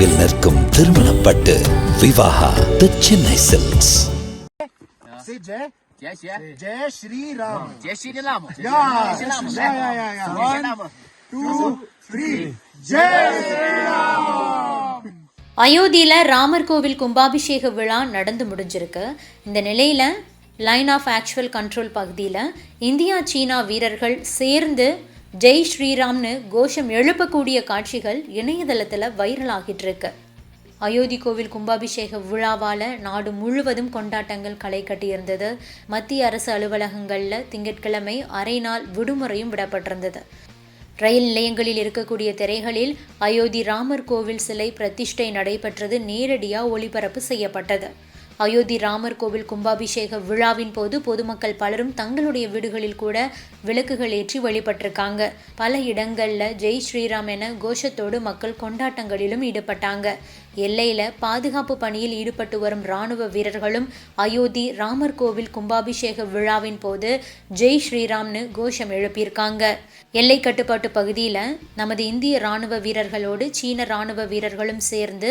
நினைவில் நிற்கும் திருமணப்பட்டு Vivaha the Chennai silks three. Jai Shri Ram. அயோத்தியில் ராமர் கோவில் கும்பாபிஷேக விழா நடந்து முடிஞ்சிருக்கு. இந்த நிலையில் லைன் ஆஃப் ஆக்சுவல் கண்ட்ரோல் பகுதியில் இந்தியா சீனா வீரர்கள் சேர்ந்து ஜெய் ஸ்ரீராம்னு கோஷம் எழுப்பக்கூடிய காட்சிகள் இணையதளத்தில் வைரல் ஆகிட்டு இருக்கு அயோத்தி கோவில் கும்பாபிஷேக விழாவால் நாடு முழுவதும் கொண்டாட்டங்கள் களை கட்டியிருந்தது. மத்திய அரசு அலுவலகங்களில் திங்கட்கிழமை அரை நாள் விடுமுறையும் விடப்பட்டிருந்தது. ரயில் நிலையங்களில் இருக்கக்கூடிய திரைகளில் அயோத்தி ராமர் கோவில் சிலை பிரதிஷ்டை நடைபெற்றது நேரடியாக ஒளிபரப்பு செய்யப்பட்டது. அயோத்தி ராமர் கோவில் கும்பாபிஷேக விழாவின் போது பொதுமக்கள் பலரும் தங்களுடைய வீடுகளில் கூட விளக்குகள் ஏற்றி வழிபட்டிருக்காங்க. பல இடங்கள்ல ஜெய் ஸ்ரீராம் என கோஷத்தோடு மக்கள் கொண்டாட்டங்களிலும் ஈடுபட்டாங்க. எல்லையில பாதுகாப்பு பணியில் ஈடுபட்டு வரும் ராணுவ வீரர்களும் அயோத்தி ராமர் கோவில் கும்பாபிஷேக விழாவின் போது ஜெய் ஸ்ரீராம்னு கோஷம் எழுப்பியிருக்காங்க. எல்லை கட்டுப்பாட்டு பகுதியில் நமது இந்திய ராணுவ வீரர்களோடு சீன ராணுவ வீரர்களும் சேர்ந்து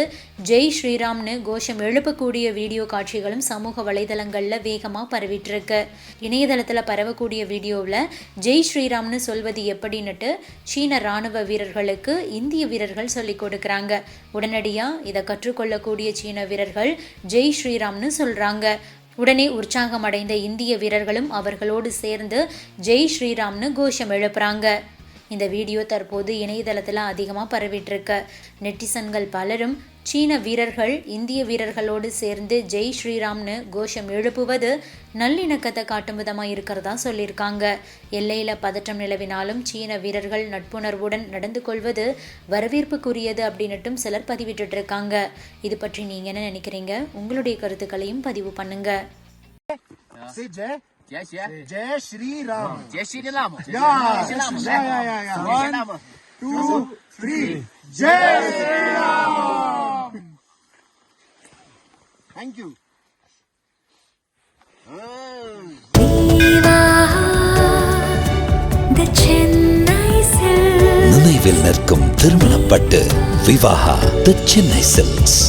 ஜெய் ஸ்ரீராம்னு கோஷம் எழுப்பக்கூடிய வீடியோ காட்சிகளும் சமூக வலைதளங்களில் வேகமாக பரவிட்டுருக்கு. இணையதளத்தில் பரவக்கூடிய வீடியோவில் ஜெய் ஸ்ரீராம்னு சொல்வது எப்படின்னுட்டு சீன ராணுவ வீரர்களுக்கு இந்திய வீரர்கள் சொல்லிக் கொடுக்குறாங்க. உடனடியாக இதை கற்றுக்கொள்ளக்கூடிய சீன வீரர்கள் ஜெய் ஸ்ரீராம்னு சொல்கிறாங்க உடனே உற்சாகம் அடைந்த இந்திய வீரர்களும் அவர்களோடு சேர்ந்து ஜெய் ஸ்ரீராம்னு கோஷம் எழுப்புறாங்க. இந்த வீடியோ தற்போது இணையதளத்தில் அதிகமாக பரவிட்டுருக்கு. நெட்டிசன்கள் பலரும் சீன வீரர்கள் இந்திய வீரர்களோடு சேர்ந்து ஜெய் ஸ்ரீராம்னு கோஷம் எழுப்புவது நல்லிணக்கத்தை காட்டும் விதமாக இருக்கிறதா சொல்லியிருக்காங்க. எல்லையில் பதற்றம் நிலவினாலும் சீன வீரர்கள் நட்புணர்வுடன் நடந்து கொள்வது வரவேற்புக்குரியது அப்படின்னுட்டும் சிலர் பதிவிட்டுட்டு இருக்காங்க இது பற்றி நீங்கள் என்ன நினைக்கிறீங்க? உங்களுடைய கருத்துக்களையும் பதிவு பண்ணுங்க. Yeah, yeah. Jai Shri Ram. Two, three. Jai Shri Ram. Thank you. Viva the Chennai Silks. நினைவில் நிற்கும் திருமணப்பட்டு விவாகா தி சென்னை சில்க்ஸ்